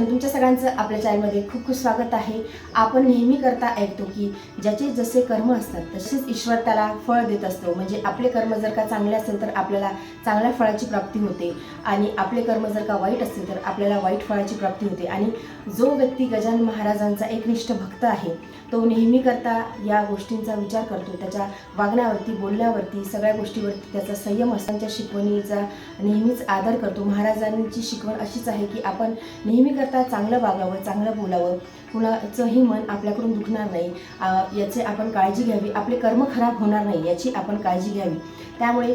नमस्कार तुमच्या सगळ्यांचं आपल्या चॅनलमध्ये खूप खूप स्वागत आहे. आपण नेहमी करता ऐकतो की ज्याचे जसे कर्म असतात तसेच ईश्वर त्याला फळ देत असतो. म्हणजे आपले कर्म जर का चांगले असेल तर आपल्याला चांगल्या फळाची प्राप्ती होते आणि आपले कर्म जर का वाईट असतील तर आपल्याला वाईट फळाची प्राप्ती होते. आणि जो व्यक्ती गजानन महाराजांचा एकनिष्ठ भक्त आहे तो नेहमी करता या गोष्टींचा विचार करतो. त्याच्या वागण्यावरती बोलण्यावरती सगळ्या गोष्टीवरती त्याचा संयम असतांच्या शिकवणीचा नेहमीच आदर करतो. महाराजांची शिकवण अशीच आहे की आपण नेहमी करता चांगलं वागावं चांगलं बोलावं. कुणाचंही मन आपल्याकडून दुखणार नाही. याचे आपण काळजी घ्यावी. आपले कर्म खराब होणार नाही याची आपण काळजी घ्यावी. त्यामुळे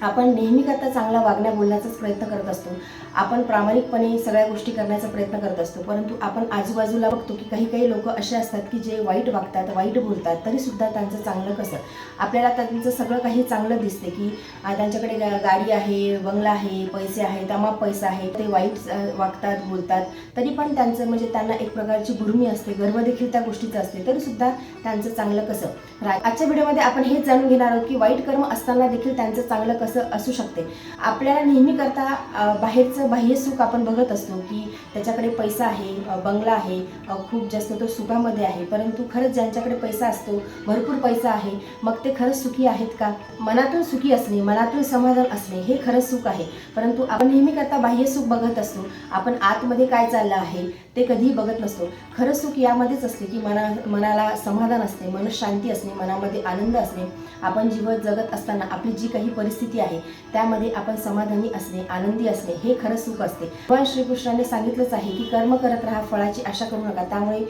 आपण नेहमी करता चांगला वागण्या बोलण्याचाच प्रयत्न करत असतो. आपण प्रामाणिकपणे सगळ्या गोष्टी करण्याचा प्रयत्न करत असतो. परंतु आपण आजूबाजूला बघतो की काही काही लोक असे असतात की जे वाईट वागतात वाईट बोलतात तरीसुद्धा त्यांचं चांगलं कसं? आपल्याला त्यांचं सगळं काही चांगलं दिसते की त्यांच्याकडे गा- गाडी आहे बंगला आहे पैसे आहेत अमाप पैसा आहे. ते वाईट वागतात बोलतात. तरी पण त्यांचं म्हणजे त्यांना एक प्रकारची गुरमी असते गर्व देखील त्या गोष्टीचं असते. तरीसुद्धा त्यांचं चांगलं कसं? आजच्या व्हिडिओमध्ये आपण हेच जाणून घेणार आहोत की वाईट कर्म असताना देखील त्यांचं चांगलं कसं? असू शकते. आपल्याला नेहमी करता बाहेरचं बाह्य सुख आपण बघत असतो की त्याच्याकडे पैसा आहे बंगला आहे खूप जास्त तो सुखामध्ये आहे. परंतु खरंच ज्यांच्याकडे पैसा असतो भरपूर पैसा आहे मग ते खरंच सुखी आहेत का? मनातून सुखी असणे मनातून समाधान असणे हे खरंच सुख आहे. परंतु आपण नेहमी करता बाह्य सुख बघत असतो. आपण आतमध्ये काय चाललं आहे ते कधीही बघत नसतो. खरं सुख यामध्येच असते की मना मनाला समाधान असणे मनशांती असणे मनामध्ये आनंद असणे आपण जीवन जगत असताना आपली जी काही परिस्थिती आहे. त्यामध्ये आपण समाधानी असणे आनंदी असणे हे खरं सुख असते. भगवान श्रीकृष्णाने सांगितलंच आहे की कर्म करत राहा फळाची आशा करू नका. त्यामुळे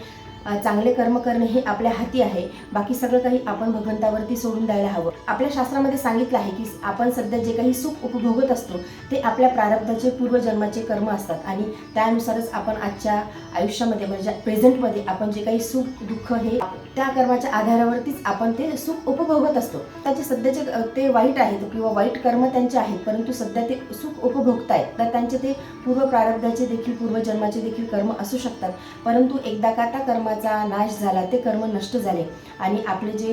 चांगले कर्म करणे हे आपल्या हाती आहे. बाकी सगळं काही आपण भगवंतावरती सोडून द्यायला हवं. आपल्या शास्त्रामध्ये सांगितलं आहे की आपण सध्या जे काही सुख उपभोगत असतो ते आपल्या प्रारब्धाचे पूर्वजन्माचे कर्म असतात. आणि त्यानुसारच आपण आजच्या आयुष्यामध्ये म्हणजे प्रेझेंटमध्ये आपण जे काही सुख दुःख हे त्या कर्माच्या आधारावरतीच आपण ते सुख उपभोगत असतो. त्याचे सध्याचे ते वाईट आहेत किंवा वाईट कर्म त्यांचे आहेत परंतु सध्या ते सुख उपभोगतायत. तर त्यांचे ते पूर्व प्रारब्धाचे देखील पूर्वजन्माचे देखील कर्म असू शकतात. परंतु एकदा का त्या कर्मा कर्माचा नाश झाला ते कर्म नष्ट झाले. आणि आपले जे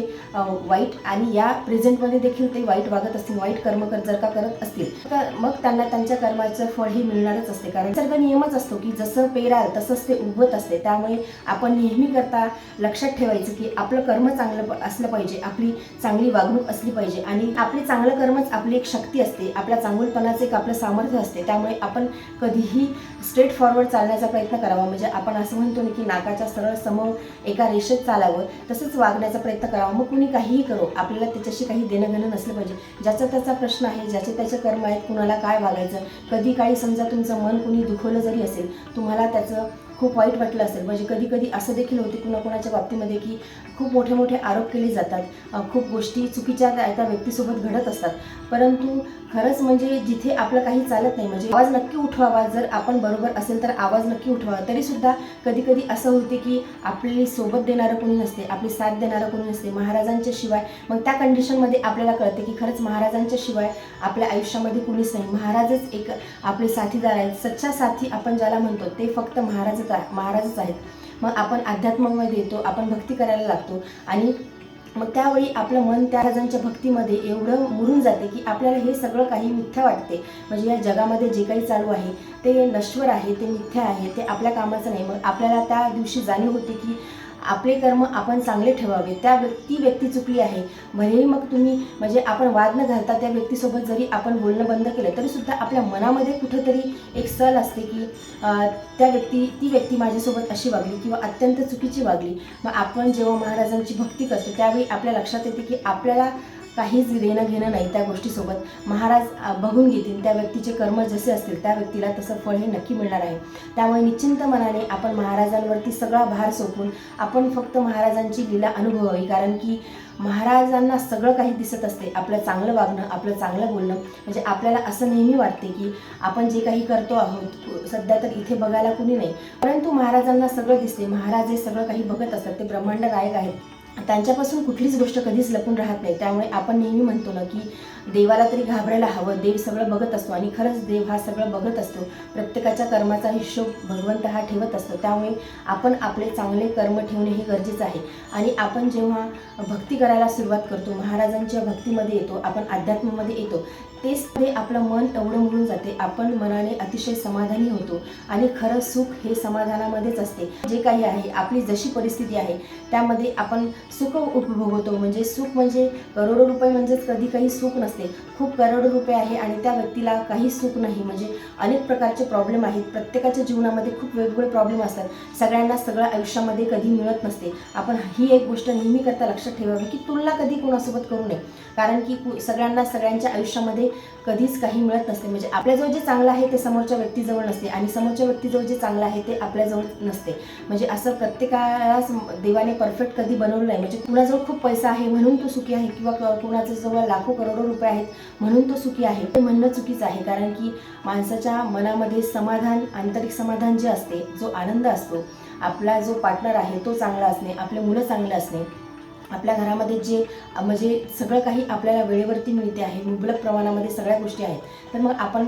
वाईट आणि या प्रेझेंटमध्ये देखील ते वाईट वागत असतील वाईट कर्म कर जर का करत असतील तर मग त्यांना त्यांच्या कर्माचं फळ हे मिळणारच असते. कारण सर्व नियमच असतो की जसं पेराल तसंच ते उगवत असते. त्यामुळे आपण नेहमी करता लक्षात ठेवायचं की आपलं कर्म चांगलं असलं पाहिजे आपली चांगली वागणूक असली पाहिजे. आणि आपले चांगलं कर्मच आपली एक शक्ती असते आपल्या चांगुलपणाचं एक आपलं सामर्थ्य असते. त्यामुळे आपण कधीही स्ट्रेट फॉरवर्ड चालण्याचा प्रयत्न करावा. म्हणजे आपण असं म्हणतो ना की नाकाच्या सरळ समोर एका रेषेत चालावं तसंच वागण्याचा प्रयत्न करावा. मग कुणी काहीही करो आपल्याला त्याच्याशी काही देणं घेणं नसलं पाहिजे. ज्याचा त्याचा प्रश्न आहे ज्याचे त्याचे कर्म आहेत कुणाला काय वागायचं? कधी काही समजा तुमचं मन कुणी दुखवलं जरी असेल तुम्हाला त्याचं खूप वाईट वाटलं असेल. म्हणजे कधी कधी असं देखील होते कुणाकुणाच्या बाबतीमध्ये की खूप मोठे मोठे आरोप केले जातात. खूप गोष्टी चुकीच्या त्या त्या व्यक्तीसोबत घडत असतात. परंतु खरंच म्हणजे जिथे आपलं काही चालत नाही म्हणजे आवाज नक्की उठवावा. जर आपण बरोबर असेल तर आवाज नक्की उठवावा. तरीसुद्धा कधी कधी असं होते की आपली सोबत देणारं कोणी नसते आपली साथ देणारं कोणी नसते महाराजांच्या शिवाय. मग त्या कंडिशनमध्ये आपल्याला कळते की खरंच महाराजांच्या शिवाय आपल्या आयुष्यामध्ये कुणीच नाही. महाराजच एक आपले साथीदार आहेत. सच्चा साथी आपण ज्याला म्हणतो ते फक्त महाराजच महाराजच आहेत. मग आपण अध्यात्मामध्ये येतो आपण भक्ती करायला लागतो आणि मग त्यावेळी आपलं मन त्या राजांच्या भक्तीमध्ये एवढं मुरून जाते की आपल्याला हे सगळं काही मिथ्या वाटते. म्हणजे या जगामध्ये जे काही चालू आहे ते नश्वर आहे ते मिथ्या आहे ते आपल्या कामाचं नाही. मग आपल्याला त्या दिवशी जाणीव होते की आपले कर्म आपण चांगले ठेवावे. त्या व्यक्ती व्यक्ती चुकली आहे. भलेही मग तुम्ही म्हणजे आपण वाद न घालता त्या व्यक्तीसोबत जरी आपण बोलणं बंद केलं तरीसुद्धा आपल्या मनामध्ये कुठंतरी एक सल असते की त्या व्यक्ती ती व्यक्ती माझ्यासोबत अशी वागली किंवा अत्यंत चुकीची वागली. मग आपण जेव्हा महाराजांची भक्ती करतो त्यावेळी आपल्या लक्षात येते की आपल्याला काहीच देणं घेणं नाही त्या गोष्टीसोबत. महाराज बघून घेतील. त्या व्यक्तीचे कर्म जसे असतील त्या व्यक्तीला तसं फळ हे नक्की मिळणार आहे. त्यामुळे निश्चिंत मनाने आपण महाराजांवरती सगळा भार सोपून आपण फक्त महाराजांची लीला अनुभवावी. कारण की महाराजांना सगळं काही दिसत असते. आपलं चांगलं वागणं आपलं चांगलं बोलणं. म्हणजे आपल्याला असं नेहमी वाटते की आपण जे काही करतो आहोत सध्या तर इथे बघायला कुणी नाही. परंतु महाराजांना सगळं दिसते. महाराज हे सगळं काही बघत असतात. ते ब्रह्मांड गायक आहेत. त्यांच्यापासून कुठलीच गोष्ट कधीच लपून राहत नाही. त्यामुळे आपण नेहमी म्हणतो ना की देवाला तरी घाबरायला हवं. देव सगळं बघत असतो आणि खरंच देव हा सगळं बघत असतो. प्रत्येकाच्या कर्माचा हिशोब भगवंत हा ठेवत असतो. त्यामुळे आपण आपले चांगले कर्म ठेवणे हे गरजेचं आहे. आणि आपण जेव्हा भक्ती करायला सुरुवात करतो महाराजांच्या भक्तीमध्ये येतो आपण अध्यात्मामध्ये येतो तेच ते आपलं मन एवढं मिळून जाते. आपण मनाने अतिशय समाधानी होतो आणि खरं सुख हे समाधानामध्येच असते. जे काही आहे आपली जशी परिस्थिती आहे त्यामध्ये आपण सुख उपभोगतो. म्हणजे सुख म्हणजे करोडो रुपये म्हणजेच कधी काही सुख नसते. खूप करोडो रुपये आहे आणि त्या व्यक्तीला काही सुख नाही. म्हणजे अनेक प्रकारचे प्रॉब्लेम आहेत. प्रत्येकाच्या जीवनामध्ये खूप वेगवेगळे प्रॉब्लेम असतात. सगळ्यांना सगळं आयुष्यामध्ये कधी मिळत नसते. आपण ही एक गोष्ट नेहमी करता लक्षात ठेवावी की तुलना कधी कोणासोबत करू नये. कारण की कु- सगळ्यांना सगळ्यांच्या आयुष्यामध्ये कधीच काही मिळत नसते. म्हणजे आपल्याजवळ जे चांगलं आहे ते समोरच्या व्यक्तीजवळ नसते आणि समोरच्या व्यक्तीजवळ जे चांगलं आहे ते आपल्याजवळ नसते. म्हणजे असं प्रत्येकालाच देवाने परफेक्ट कधी बनवलं नाही. म्हणजे कुणाजवळ खूप पैसा आहे म्हणून तो सुखी आहे किंवा क- कुणाच्या जवळ लाखो करोडो रुपये आहेत म्हणून तो सुखी आहे. ते म्हणणं चुकीचं आहे. कारण की माणसाच्या मनामध्ये समाधान आंतरिक समाधान जे असते जो आनंद असतो आपला जो पार्टनर आहे तो चांगला असणे आपले मुलं चांगले असणे आपल्या घरामध्ये जे म्हणजे सगळं काही आपल्याला वेळेवरती मिळते आहे मुबलक प्रमाणामध्ये सगळ्या गोष्टी आहेत. तर मग आपण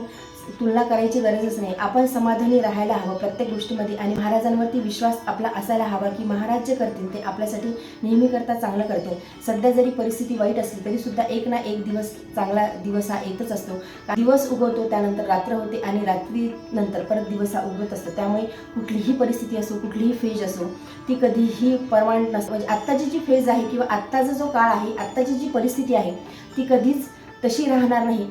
तुलना करायची गरजच नाही. आपण समाधानी राहायला हवं प्रत्येक गोष्टीमध्ये आणि महाराजांवरती विश्वास आपला असायला हवा की महाराज जे करतील ते आपल्यासाठी नेहमी करता चांगलं करतील. सध्या जरी परिस्थिती वाईट असली तरी सुद्धा एक ना एक दिवस चांगला दिवस हा येतच असतो. दिवस उगवतो त्यानंतर रात्र होते आणि रात्री नंतर परत दिवस हा उगवत असतो. त्यामुळे कुठलीही परिस्थिती असो कुठलीही फेज असो ती कधीही परमानंट नसतो. म्हणजे आत्ताची जी फेज आहे किंवा आत्ताचा जो काळ आहे आत्ताची जी परिस्थिती आहे ती कधीच तशी राहणार नाही.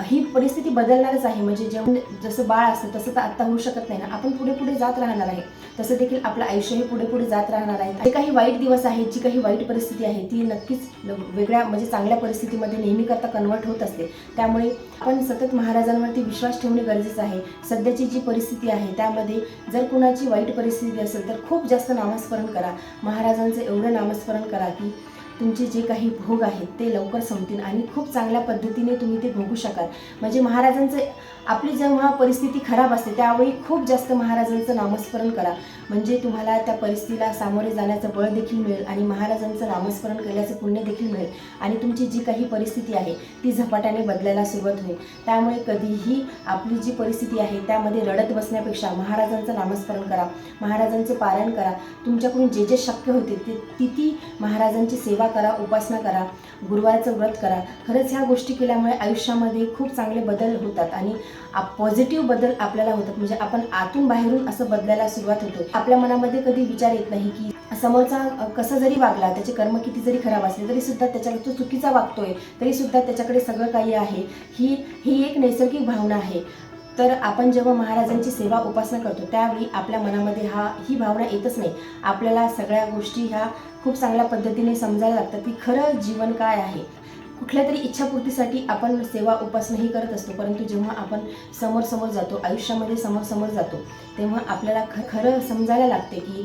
ही परिस्थिती बदलणारच आहे. म्हणजे जेव्हा जसं बाळ असतं तसं तर आत्ता होऊ शकत नाही ना. आपण पुढे पुढे जात राहणार आहे. तसं देखील आपलं आयुष्यही पुढे पुढे जात राहणार आहे. जे काही वाईट दिवस आहेत जी काही वाईट परिस्थिती आहे ती नक्कीच वेगळ्या म्हणजे चांगल्या परिस्थितीमध्ये नेहमी करता कन्वर्ट होत असते. त्यामुळे आपण सतत महाराजांवरती विश्वास ठेवणे गरजेचं आहे. सध्याची जी परिस्थिती आहे त्यामध्ये जर कुणाची वाईट परिस्थिती असेल तर खूप जास्त नामस्मरण करा. महाराजांचं एवढं नामस्मरण करा की तुमचे जे काही भोग आहेत ते लवकर संपतील आणि खूप चांगल्या पद्धतीने तुम्ही ते भोगू शकाल. म्हणजे महाराजांचं आपली जेव्हा परिस्थिती खराब असते त्यावेळी खूप जास्त महाराजांचं नामस्मरण करा. म्हणजे तुम्हाला त्या परिस्थितीला सामोरे जाण्याचं बळ देखील मिळेल आणि महाराजांचं नामस्मरण केल्याचं पुण्य देखील मिळेल. आणि तुमची जी काही परिस्थिती आहे ती झपाट्याने बदलायला सुरुवात होईल. त्यामुळे कधीही आपली जी परिस्थिती आहे त्यामध्ये रडत बसण्यापेक्षा महाराजांचं नामस्मरण करा. महाराजांचे पारायण करा. तुमच्याकडून जे जे शक्य होते ते ती ती महाराजांची सेवा करा उपासना करा गुरुवारचं व्रत करा. खरंच ह्या गोष्टी केल्यामुळे आयुष्यामध्ये खूप चांगले बदल होतात आणि पॉझिटिव्ह बदल आपल्याला होतात. म्हणजे आपण आतून बाहेरून असं बदलायला सुरुवात होतो. आपल्या मनामध्ये कधी विचार येत नाही की समोरचा कसा जरी वागला त्याचे कर्म किती जरी खराब असले तरी सुद्धा त्याच्याकडे तो चुकीचा वागतोय तरी सुद्धा त्याच्याकडे सगळं काही आहे. ही ही एक नैसर्गिक भावना आहे. तर आपण जेव्हा महाराजांची सेवा उपासना करतो त्यावेळी आपल्या मनामध्ये हा ही भावना येतच नाही. आपल्याला सगळ्या गोष्टी ह्या खूप चांगल्या पद्धतीने समजायला लागतात की खरं जीवन काय आहे. कुठल्या तरी इच्छापूर्तीसाठी आपण सेवा उपासनाही करत असतो परंतु जेव्हा आपण समोर समोर जातो आयुष्यामध्ये समोर समोर जातो तेव्हा आपल्याला ख खरं समजायला लागते की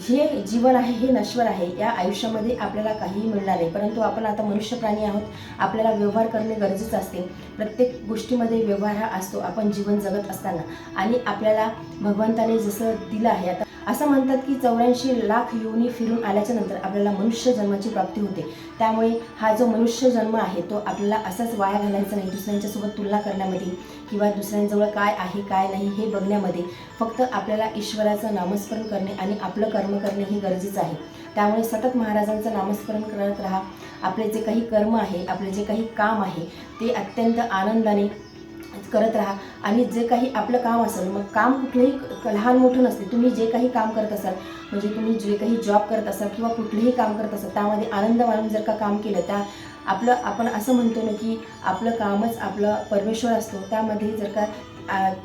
हे जीवन आहे हे नश्वर आहे या आयुष्यामध्ये आपल्याला काहीही मिळणार नाही. परंतु आपण आता मनुष्य प्राणी आहोत आपल्याला व्यवहार करणे गरजेचं असते. प्रत्येक गोष्टीमध्ये व्यवहार हा असतो. आपण जीवन जगत असताना. आणि आपल्याला भगवंताने जसं दिलं आहे आता असं म्हणतात की चौऱ्याऐंशी लाख योनी फिरून आल्याच्यानंतर आपल्याला मनुष्य जन्माची प्राप्ती होते. त्यामुळे हा जो मनुष्य जन्म आहे तो आपल्याला असाच वाया घालायचा नाही. दुसऱ्यांच्यासोबत तुलना करण्यामध्ये किंवा दुसऱ्यांजवळ काय आहे काय नाही हे बघण्यामध्ये फक्त आपल्याला ईश्वराचं नामस्मरण करणे आणि आपलं कर्म करणे हे गरजेचं आहे. त्यामुळे सतत महाराजांचं नामस्मरण करत राहा. आपले जे काही कर्म आहे आपले जे काही काम आहे ते अत्यंत आनंदाने करत राहा आणि जे काही आपलं काम असेल मग काम कुठलंही क- लहान मोठं नसते तुम्ही जे काही काम करत असाल म्हणजे तुम्ही जे काही जॉब करत असाल किंवा कुठलेही काम करत असाल त्यामध्ये आनंद मानून जर का काम केलं त्या आपलं आपण असं म्हणतो ना की आपलं कामच आपलं परमेश्वर असतो त्यामध्ये जर का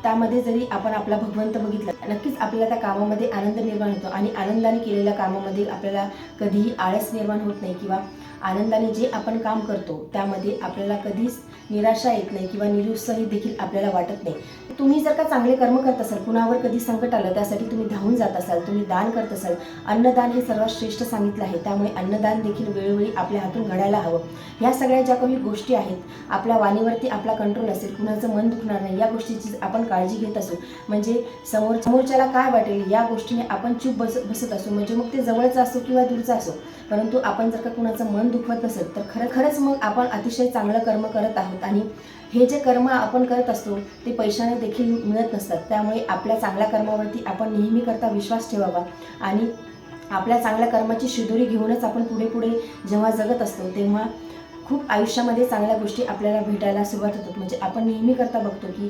त्यामध्ये जरी आपण आपला भगवंत बघितला नक्कीच आपल्याला त्या कामामध्ये आनंद निर्माण होतो आणि आनंदाने केलेल्या कामामध्ये आपल्याला कधीही आळस निर्माण होत नाही किंवा आनंदाने जे आपण काम करतो त्यामध्ये आपल्याला कधीच निराशा येत नाही किंवा निरुत्साही देखील आपल्याला वाटत नाही. तुम्ही जर का चांगले कर्म करत असाल कुणावर कधी संकट आलं त्यासाठी तुम्ही धावून जात असाल तुम्ही दान करत असाल अन्नदान हे सर्वात श्रेष्ठ सांगितलं आहे. त्यामुळे अन्नदान देखील वेळोवेळी आपल्या हातून घडायला हवं. ह्या सगळ्या ज्या काही गोष्टी आहेत आपल्या वाणीवरती आपला कंट्रोल असेल कुणाचं मन दुखणार नाही या गोष्टीची आपण काळजी घेत असू. म्हणजे समोर समोरच्याला काय वाटेल या गोष्टीने आपण चूप बस बसत असू. म्हणजे मग ते जवळचं असो किंवा दूरचं असो. परंतु आपण जर का कुणाचं मन दुखवत नसेल तर खरं खरंच मग आपण अतिशय चांगलं कर्म करत आहोत आणि हे जे कर्म आपण करत असतो ते पैशाने देखील मिळत नसतात. त्यामुळे आपल्या चांगल्या कर्मावरती आपण नेहमी करता विश्वास ठेवावा आणि आपल्या चांगल्या कर्माची शिदोरी घेऊनच आपण पुढे पुढे जेव्हा जगत असतो तेव्हा खूप आयुष्यामध्ये चांगल्या गोष्टी आपल्याला भेटायला सुरुवात होतात. म्हणजे आपण नेहमी करता बघतो की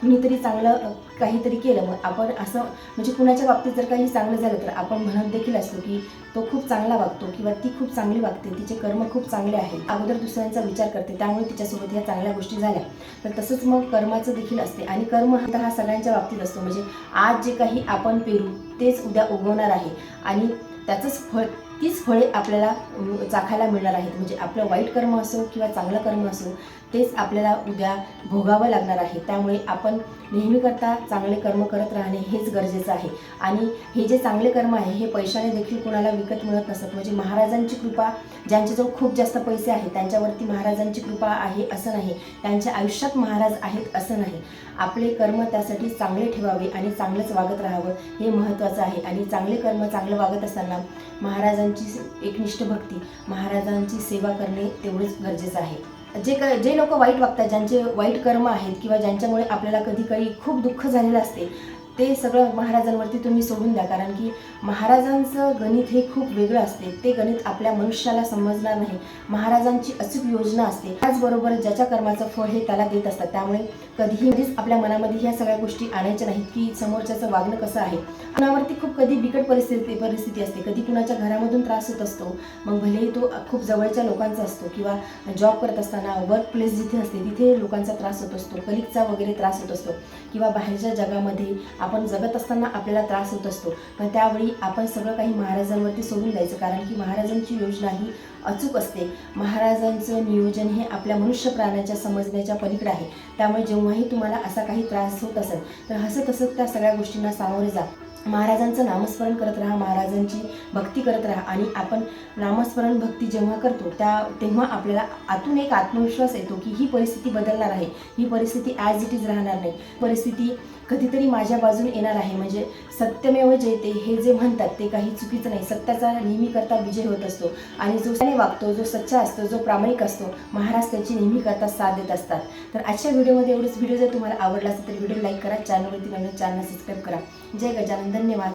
कुणीतरी चांगलं काहीतरी केलं मग आपण असं म्हणजे कुणाच्या बाबतीत जर काही चांगलं झालं तर आपण म्हणत देखील असतो की तो खूप चांगला वागतो किंवा ती खूप चांगली वागते तिचे कर्म खूप चांगले आहेत. अगोदर दुसऱ्यांचा विचार करते त्यामुळे तिच्यासोबत ह्या चांगल्या गोष्टी झाल्या. तर तसंच मग कर्माचं देखील असते. आणि कर्म हा सगळ्यांच्या बाबतीत असतो. म्हणजे आज जे काही आपण पेरू तेच उद्या उगवणार आहे. आणि त्याचंच फळ तीच फळे आपल्याला चाखायला मिळणार आहेत. म्हणजे आपलं वाईट कर्म असो किंवा चांगलं कर्म असो तेच आपल्याला उद्या भोगावं लागणार आहे. त्यामुळे आपण नेहमीकरता चांगले कर्म करत राहणे हेच गरजेचं आहे. आणि हे जे चांगले कर्म आहे हे पैशाने देखील कोणाला विकत मिळत नसत. म्हणजे महाराजांची कृपा ज्यांच्याजवळ खूप जास्त पैसे आहेत त्यांच्यावरती महाराजांची कृपा आहे असं नाही. त्यांच्या आयुष्यात महाराज आहेत असं नाही. आपले कर्म त्यासाठी चांगले ठेवावे आणि चांगलंच वागत राहावं हे महत्त्वाचं आहे. आणि चांगले कर्म चांगलं वागत असताना महाराजांची एकनिष्ठ भक्ती महाराजांची सेवा करणे तेवढंच गरजेचं आहे. जे क जे लोक वाईट वागतात ज्यांचे वाईट कर्म आहेत किंवा ज्यांच्यामुळे आपल्याला कधी काही खूप दुःख झालेलं असते ते सगळं महाराजांवरती तुम्ही सोडून द्या. कारण की महाराजांचं गणित हे खूप वेगळं असते. ते गणित आपल्या मनुष्याला समजणार नाही. महाराजांची अचूक योजना असते. त्याचबरोबर ज्याच्या कर्माचं फळ हे त्याला देत असतात. त्यामुळे कधीही कधीच आपल्या मनामध्ये ह्या सगळ्या गोष्टी आणायच्या नाहीत की समोरच्याचं वागणं कसं आहे. कुणावरती खूप कधी बिकट परिस्थिती परिस्थिती असते. कधी कुणाच्या घरामधून त्रास होत असतो. मग भलेही तो खूप जवळच्या लोकांचा असतो किंवा जॉब करत असताना वर्क प्लेस जिथे असते तिथे लोकांचा त्रास होत असतो. कलिकचा वगैरे त्रास होत असतो. किंवा बाहेरच्या जगामध्ये आपण जगत असताना आपल्याला त्रास होत असतो. पण त्यावेळी आपण सगळं काही महाराजांवरती सोडून द्यायचं. कारण की महाराजांची योजना ही अचूक असते. महाराजांचं नियोजन हे आपल्या मनुष्य प्राण्याच्या समजण्याच्या पलीकडे आहे. त्यामुळे जेव्हाही तुम्हाला असा काही त्रास होत असेल तर हसत हसत त्या सगळ्या गोष्टींना सामोरे जा. महाराजांचं नामस्मरण करत राहा महाराजांची भक्ती करत राहा. आणि आपण नामस्मरण भक्ती जेव्हा करतो त्या तेव्हा आपल्याला आतून एक आत्मविश्वास येतो की ही परिस्थिती बदलणार आहे. ही परिस्थिती ॲज इट इज राहणार नाही. परिस्थिती कधीतरी माझ्या बाजून येणार आहे. म्हणजे सत्यमेव जयते हे जे म्हणतात ते काही चुकीचं नाही. सत्याचा नेहमी करता विजय होत असतो. आणि जो त्याने वागतो जो सच्चा असतो जो प्रामाणिक असतो महाराज त्याची नेहमी करता साथ देत असतात. तर आजच्या व्हिडिओमध्ये एवढंच. व्हिडिओ जर तुम्हाला आवडला असेल तर व्हिडिओ लाईक करा चॅनलवरती नवीन चॅनल सबस्क्राईब करा. जय गजानन. धन्यवाद